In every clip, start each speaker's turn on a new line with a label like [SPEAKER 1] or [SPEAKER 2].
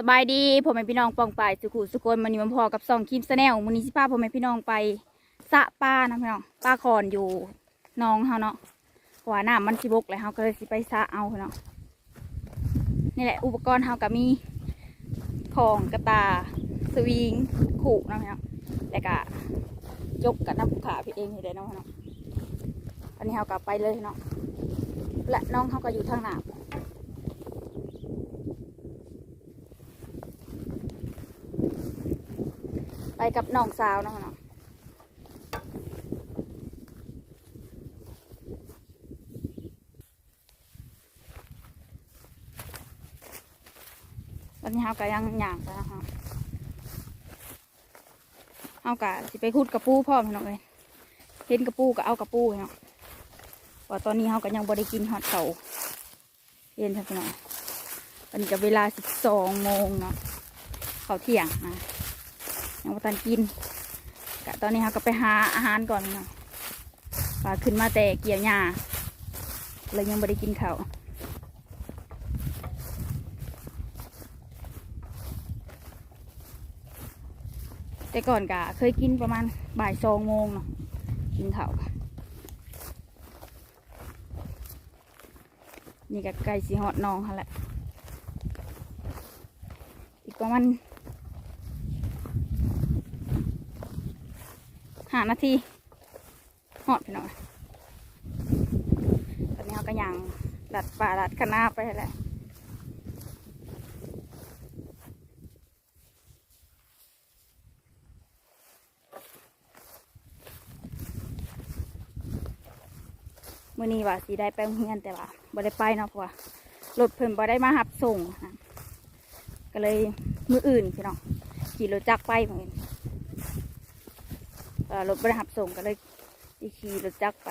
[SPEAKER 1] สบายดีผมเป็นพี่น้องปองไปสุขุสุคนมันนี้มันพอกับซองคิมสแนลมันนี้สิป้าผมเป็นพี่น้องไปสะป้านะพี่น้องป้าคอนอยู่น้องเฮาเนาะเพราะว่าน้ำมันสิบกเลยเฮาก็เลยสิไปสะเอาพี่น้องนี่แหละอุปกรณ์เฮาก็มีของกระตาสวิงขู่นะพี่น้องแล้วก็จกกับน้ำขาพี่เองเลยเนาะพี่น้องอันนี้เฮาก็ไปเลยเนาะและน้องเฮาก็อยู่ทางหน้า ไปกับน้องสาวนะคะเนาะตอนนี้เฮาก็ยังหยางไปนะคะเฮากะสิไปขุดกระปูพร้อมพี่น้องเลยเห็นกระปูก็เอากระปูพี่น้องว่าตอนนี้เฮาก็ยังบ่ได้กินฮอดเขาเย็นใช่พี่น้องตอนนี้ก็เวลาสิบสองโมงเนาะเขาเที่ยงนะ ยังบ่ทันกินกะตอนนี้เราก็ไปหาอาหารก่อนเนาะปลาขึ้นมาแต่เกี่ยวหญ้าเลยยังไม่ได้กินข้าวแต่ก่อนกะเคยกินประมาณบ่ายสองโมงเนาะกินข้าวนี่ก็ไก่สีหอดน้องค่ะแหละอีกประมาณ หานาทีหอดไปหน่อยตอนนี้เขาก็ยังดัดป่าดัดคณะไปแหละมื่อนี้ว่าสีได้ไปโรงเรียนแต่ว่าบ่ได้ไปเนาะเพราะว่ารถเพิ่นบ่ได้มาหับส่งนะก็เลยมืออื่นพี่น้องขี่รถจักรไปเหมือน รถบริหับส่งก็เลยอีขี่รถจักรไป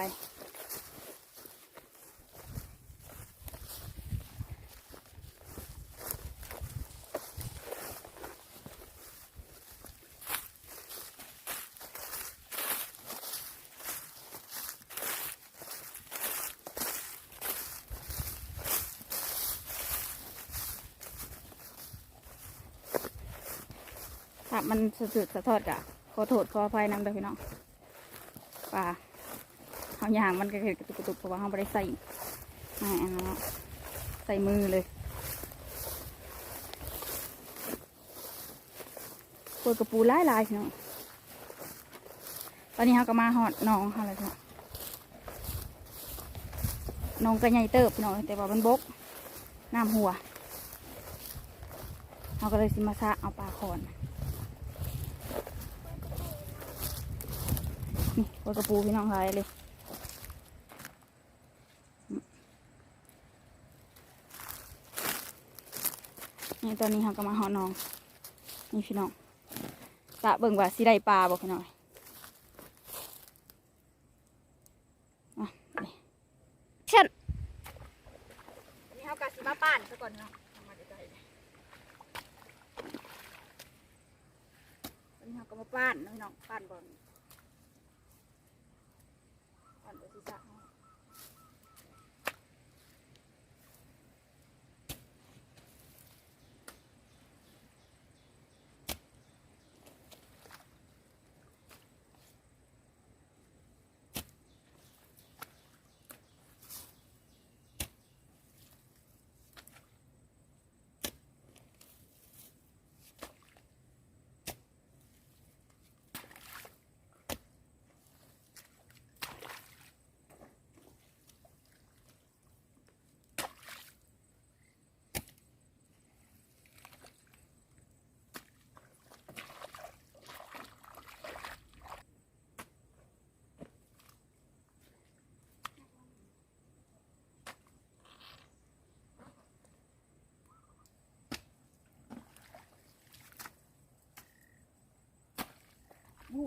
[SPEAKER 1] ถ้ามันสะดุดสะทอดกะ อโทษขออภัยนำเด้อพี่น้องป่าเขาอย่างมันก็เห็นกระตุกกระตุกเพราะว่าเขาไม่ได้ใส่ไม่อันนั้นเนาะใส่มือเลยปวดกระปูไล่ลายพี่น้องตอนนี้เขาก็มาหอดน้องเขาเลยพี่น้องน้องก็ใหญ่เติบพี่น้องแต่ว่ามันบกน้ำหัวเขาก็เลยสิมาซะเอาปลาคอน ปลากระปูพี่น้องขายเลยนี่ตอนนี้เราก็มาหอน้อง นี่พี่น้องตะเบิ่งว่าสิได้ปลาบอกพี่น้องอะนี่เช่นอันนี้เขากะสิมาป้านซะก่อนเนาะเอามาใกล้ๆเลยอันนี้เขาก็มาป้านเนาะพี่น้องป้านบอล ก่อนเ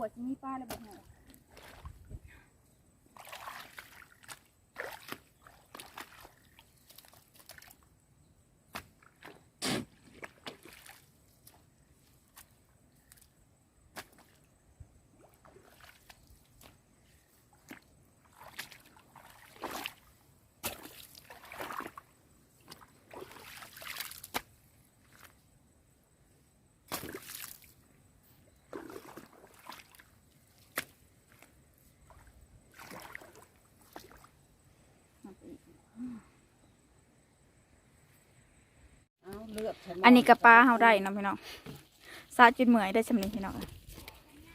[SPEAKER 1] ห้หัวจะมีป้าแล้วบอกหั อันนี้กระปลาเฮาได้เนาะพี่น้องซาจุดเหมื่อยได้ชำนี้พี่น้อง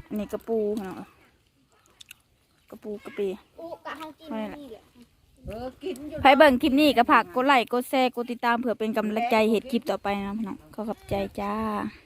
[SPEAKER 1] อันนี้กระปูพี่น้องกระปูกระปี
[SPEAKER 2] อุกะเฮากินนี่แหละ
[SPEAKER 3] เออกินอยู่
[SPEAKER 1] ใครเบิ่งคลิปนี้ก็ฝากกดไลค์กดแชร์กดติดตามเผื่อเป็นกำลังใจเหตุคลิปต่อไปนะพี่น้องขอขอบใจจ้า
[SPEAKER 2] อ